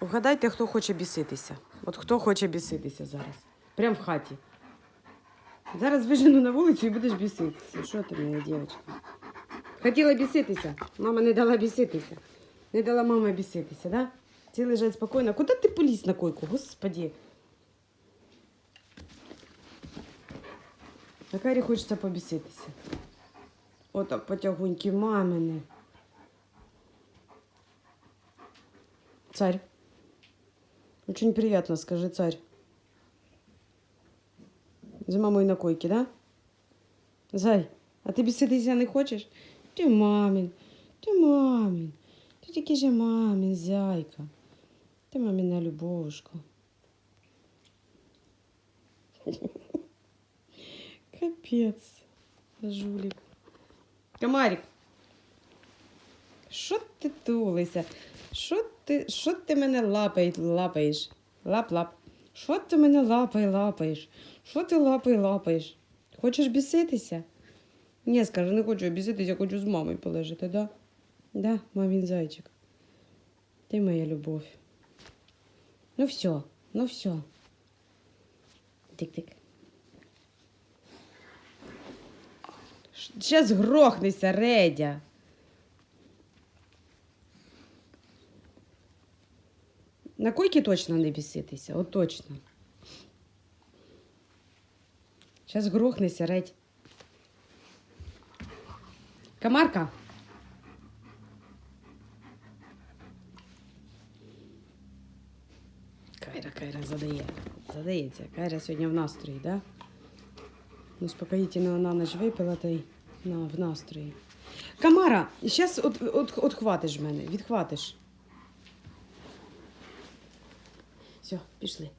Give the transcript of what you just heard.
Угадайте, хто хоче біситися. От хто хоче біситися зараз. Прям в хаті. Зараз вижену на вулицю і будеш біситися. Що ти, моя дівчинка? Хотіла біситися. Мама не дала біситися. Не дала мама біситися, да? Ці лежать спокійно. Куди ти поліз на койку, господі? На Карі хочеться побіситися. Отак потягуньки мамини. Царь. Очень приятно, скажи, царь. З мамою на койці, да? Зай, а ти біситися не хочеш? Ти мамін, ти мамін. Ти тільки же мамін, зяйка. Ти маміна любовушка. Капець, жулік. Комарик. Що ти тулися? Що ти, що ти мене лапай, лапаєш? Лап-лап. Що ти мене лапай, лапаєш? Що ти лапай, лапаєш? Хочеш біситися? Ні, скажи, не хочу біситися, хочу з мамою полежати, да? Да, мамін зайчик. Ти моя любов. Ну все, ну все. Тик-тик. Сейчас грохнися, Редя. На койці точно не біситися, от точно. Сейчас грохнися, Редь. Комарка. Кайра, Кайра задає. Задається. Кайра сьогодні в настрої, да? Ну, успокоїтельного на ніч випила та й на, в настрої. Камара, зараз от, от, отхватиш мене, відхватиш. Все, пішли.